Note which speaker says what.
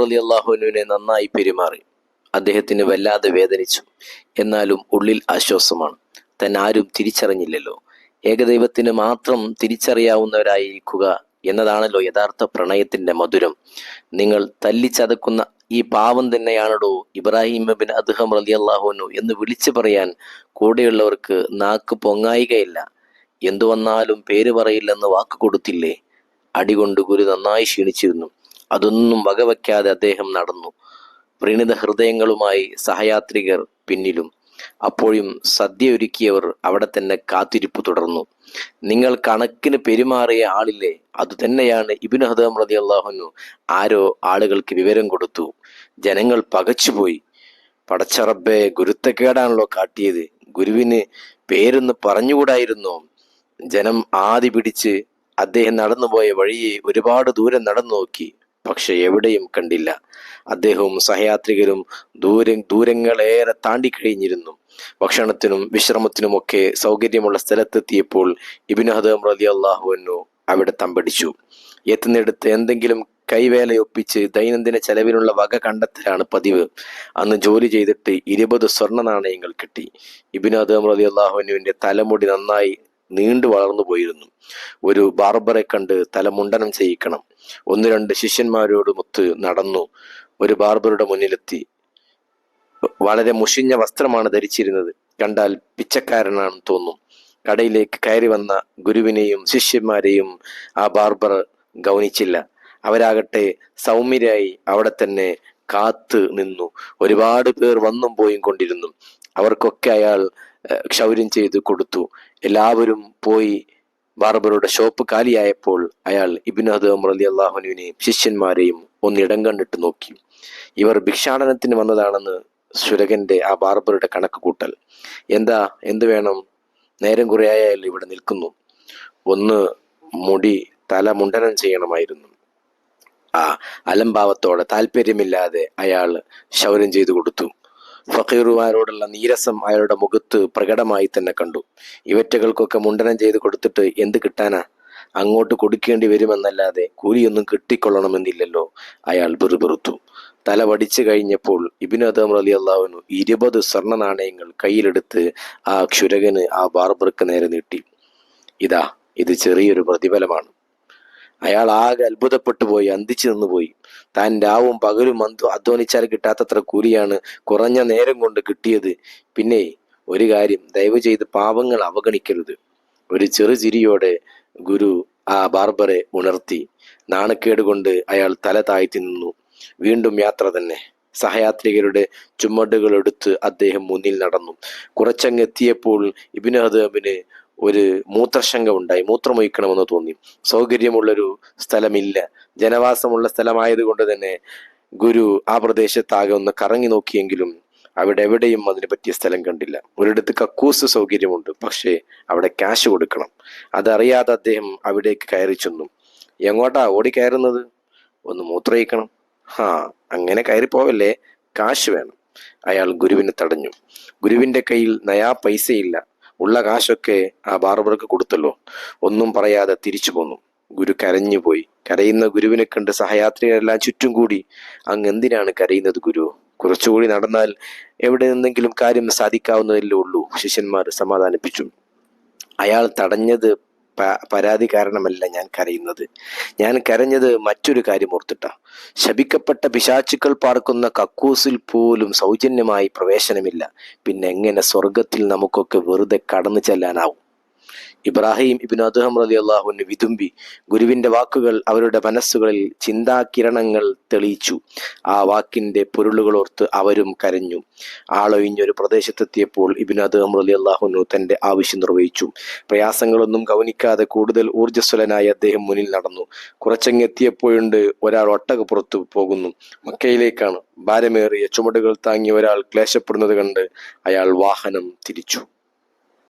Speaker 1: റലി അള്ളാഹുവിനെ നന്നായി പെരുമാറി. അദ്ദേഹത്തിന് വല്ലാതെ വേദനിച്ചു. എന്നാലും ഉള്ളിൽ ആശ്വാസമാണ്. തന്നെ ആരും തിരിച്ചറിഞ്ഞില്ലല്ലോ. ഏകദൈവത്തിന് മാത്രം തിരിച്ചറിയാവുന്നവരായിരിക്കുക എന്നതാണല്ലോ യഥാർത്ഥ പ്രണയത്തിന്റെ മധുരം. നിങ്ങൾ തല്ലിച്ചതക്കുന്ന ഈ പാവം തന്നെയാണടോ ഇബ്രാഹിം ബിൻ അദ്ഹം റലി അള്ളാഹുനു എന്ന് വിളിച്ചു പറയാൻ കൂടെയുള്ളവർക്ക് നാക്ക് പൊങ്ങായികയില്ല. എന്തു വന്നാലും പേര് പറയില്ലെന്ന് വാക്ക് കൊടുത്തില്ലേ? അടികൊണ്ട് ഗുരു നന്നായി ക്ഷീണിച്ചിരുന്നു. അതൊന്നും വകവയ്ക്കാതെ അദ്ദേഹം നടന്നു. പ്രീണിത ഹൃദയങ്ങളുമായി സഹയാത്രികർ പിന്നിലും. അപ്പോഴും സദ്യ ഒരുക്കിയവർ അവിടെ തന്നെ കാത്തിരിപ്പ് തുടർന്നു. നിങ്ങൾ കണക്കിന് പെരുമാറിയ ആളില്ലേ? അതുതന്നെയാണ് ഇബിന് ഹദം റതി അള്ളാഹുനു ആരോ ആളുകൾക്ക് വിവരം കൊടുത്തു. ജനങ്ങൾ പകച്ചുപോയി. പടച്ചറബെ ഗുരുത്തക്കേടാണല്ലോ കാട്ടിയത്. ഗുരുവിന് പേരൊന്ന് പറഞ്ഞുകൂടായിരുന്നോ. ജനം ആദി പിടിച്ച് അദ്ദേഹം നടന്നുപോയ വഴിയെ ഒരുപാട് ദൂരം നടന്നു നോക്കി പക്ഷെ എവിടെയും കണ്ടില്ല. അദ്ദേഹവും സഹയാത്രികരും ദൂര ദൂരങ്ങളേറെ താണ്ടിക്കഴിഞ്ഞിരുന്നു. ഭക്ഷണത്തിനും വിശ്രമത്തിനുമൊക്കെ സൗകര്യമുള്ള സ്ഥലത്തെത്തിയപ്പോൾ ഇബിന് ഹദം റലി അള്ളാഹുവിനു അവിടെ തമ്പടിച്ചു. എത്തുന്നിടത്ത് എന്തെങ്കിലും കൈവേലയൊപ്പിച്ച് ദൈനംദിന ചെലവിനുള്ള വക കണ്ടെത്തലാണ് പതിവ്. അന്ന് ജോലി ചെയ്തിട്ട് ഇരുപത് സ്വർണ നാണയങ്ങൾ കിട്ടി. ഇബിന് ഹദം റലി അള്ളാഹുവിനുവിന്റെ തലമുടി നന്നായി നീണ്ടു വളർന്നു പോയിരുന്നു. ഒരു ബാർബറെ കണ്ട് തലമുണ്ടനം ചെയ്യിക്കണം. ഒന്ന് രണ്ട് ശിഷ്യന്മാരോടുമൊത്ത് നടന്നു. ഒരു ബാർബറുടെ മുന്നിലെത്തി. വളരെ മുഷിഞ്ഞ വസ്ത്രമാണ് ധരിച്ചിരുന്നത്. കണ്ടാൽ പിച്ചക്കാരനാണെന്ന് തോന്നും. കടയിലേക്ക് കയറി വന്ന ഗുരുവിനെയും ശിഷ്യന്മാരെയും ആ ബാർബർ ഗൗനിച്ചില്ല. അവരാകട്ടെ സൗമ്യരായി അവിടെ തന്നെ കാത്ത് നിന്നു. ഒരുപാട് പേർ വന്നും പോയും കൊണ്ടിരുന്നു. അവർക്കൊക്കെ അയാൾ ക്ഷൗര്യം ചെയ്തു കൊടുത്തു. എല്ലാവരും പോയി ബാർബറുടെ ഷോപ്പ് കാലിയായപ്പോൾ അയാൾ ഇബിന് ഹദം അലി അള്ളാഹുനുവിനെയും ശിഷ്യന്മാരെയും ഒന്നിടം കണ്ടിട്ട് നോക്കി. ഇവർ ഭിക്ഷാടനത്തിന് വന്നതാണെന്ന് സുരകന്റെ ആ ബാർബറുടെ കണക്ക് കൂട്ടൽ. എന്താ എന്ത് വേണം? നേരം കുറയായാലും ഇവിടെ നിൽക്കുന്നു. ഒന്ന് മുടി തല മുണ്ടനം ചെയ്യണമായിരുന്നു. ആ അലംഭാവത്തോടെ താല്പര്യമില്ലാതെ അയാൾ ശൗര്യം ചെയ്തു കൊടുത്തു. ഫക്കീറുമാരോടുള്ള നീരസം അയാളുടെ മുഖത്ത് പ്രകടമായി തന്നെ കണ്ടു. ഇവറ്റകൾക്കൊക്കെ മുണ്ടനം ചെയ്ത് കൊടുത്തിട്ട് എന്ത് കിട്ടാനാ? അങ്ങോട്ട് കൊടുക്കേണ്ടി വരുമെന്നല്ലാതെ കൂലിയൊന്നും കിട്ടിക്കൊള്ളണമെന്നില്ലല്ലോ അയാൾ ബെറുബെറുത്തു തല വടിച്ചു കഴിഞ്ഞപ്പോൾ ഇബിന് അദം അലി അള്ളാഹുനു ഇരുപത് സ്വർണ നാണയങ്ങൾ കയ്യിലെടുത്ത് ആ ക്ഷുരകന് ആ ബാർബർക്ക് നേരെ നീട്ടി. ഇതാ ഇത് ചെറിയൊരു പ്രതിഫലമാണ്. അയാൾ ആകെ അത്ഭുതപ്പെട്ടു പോയി അന്തിച്ചു നിന്നുപോയി താൻ രാവും പകലും അധ്വാനിച്ചാൽ കിട്ടാത്തത്ര കൂലിയാണ് കുറഞ്ഞ നേരം കൊണ്ട് കിട്ടിയത്. പിന്നെ ഒരു കാര്യം ദയവ് ചെയ്ത് പാപങ്ങൾ അവഗണിക്കരുത്. ഒരു ചെറു ചിരിയോടെ ഗുരു ആ ബാർബറെ ഉണർത്തി. നാണക്കേട് കൊണ്ട് അയാൾ തല താഴ്ത്തി നിന്നു. വീണ്ടും യാത്ര തന്നെ. സഹയാത്രികരുടെ ചുമടുകൾ എടുത്ത് അദ്ദേഹം മുന്നിൽ നടന്നു. കുറച്ചങ്ങെത്തിയപ്പോൾ ഇബിന് ഹദബിന് ഒരു മൂത്രശങ്ക ഉണ്ടായി മൂത്രമൊഴിക്കണമെന്ന് തോന്നി. സൗകര്യമുള്ളൊരു സ്ഥലമില്ല. ജനവാസമുള്ള സ്ഥലമായതുകൊണ്ട് തന്നെ ഗുരു ആ പ്രദേശത്താകെ ഒന്ന് കറങ്ങി നോക്കിയെങ്കിലും അവിടെ എവിടെയും അതിന് പറ്റിയ സ്ഥലം കണ്ടില്ല. ഒരിടത്ത് കക്കൂസ് സൗകര്യമുണ്ട് പക്ഷേ അവിടെ ക്യാഷ് കൊടുക്കണം. അതറിയാതെ അദ്ദേഹം അവിടേക്ക് കയറി ചെന്നു. എങ്ങോട്ടാ ഓടി കയറുന്നത്? ഒന്ന് മൂത്രയിക്കണം ഹാ അങ്ങനെ കയറി പോവല്ലേ കാശ് വേണം. അയാൾ ഗുരുവിനെ തടഞ്ഞു. ഗുരുവിന്റെ കയ്യിൽ നയാ പൈസയില്ല. ഉള്ള കാശൊക്കെ ആ ബാർബർക്ക് കൊടുത്തല്ലോ. ഒന്നും പറയാതെ തിരിച്ചു പോന്നു. ഗുരു കരഞ്ഞുപോയി കരയുന്ന ഗുരുവിനെ കണ്ട് സഹയാത്രികരെല്ലാം ചുറ്റും കൂടി. അങ്ങ് എന്തിനാണ് കരയുന്നത് ഗുരു? കുറച്ചുകൂടി നടന്നാൽ എവിടെ നിന്നെങ്കിലും കാര്യം സാധിക്കാവുന്നതല്ലേ ഉള്ളൂ. ശിഷ്യന്മാർ സമാധാനിപ്പിച്ചു. അയാൾ തടഞ്ഞത് പരാതി കാരണമല്ല ഞാൻ കരയുന്നത്. ഞാൻ കരഞ്ഞത് മറ്റൊരു കാര്യം ഓർത്തിട്ടാ. ശപിക്കപ്പെട്ട പിശാച്ചുക്കൾ പാർക്കുന്ന കക്കൂസിൽ പോലും സൗജന്യമായി പ്രവേശനമില്ല. പിന്നെ എങ്ങനെ സ്വർഗത്തിൽ നമുക്കൊക്കെ വെറുതെ കടന്നു ചെല്ലാനാവും? ഇബ്രാഹിം ഇബിൻ അദ്ദേഹം റലി അള്ളാഹുവിന് വിതുമ്പി ഗുരുവിന്റെ വാക്കുകൾ അവരുടെ മനസ്സുകളിൽ ചിന്താകിരണങ്ങൾ തെളിയിച്ചു. ആ വാക്കിന്റെ പൊരുളുകളോർത്ത് അവരും കരഞ്ഞു. ആളൊഴിഞ്ഞൊരു പ്രദേശത്തെത്തിയപ്പോൾ ഇബിൻ അദ്ദേഹം റലി അള്ളാഹുനു തന്റെ ആവശ്യം നിർവഹിച്ചു. പ്രയാസങ്ങളൊന്നും ഗൗനിക്കാതെ കൂടുതൽ ഊർജസ്വലനായി അദ്ദേഹം മുന്നിൽ നടന്നു. കുറച്ചങ്ങെത്തിയപ്പോഴുണ്ട് ഒരാൾ ഒട്ടക പുറത്തു പോകുന്നു. മക്കയിലേക്കാണ്. ഭാരമേറിയ ചുമടുകൾ താങ്ങിയ ഒരാൾ ക്ലേശപ്പെടുന്നത് കണ്ട് അയാൾ വാഹനം തിരിച്ചു.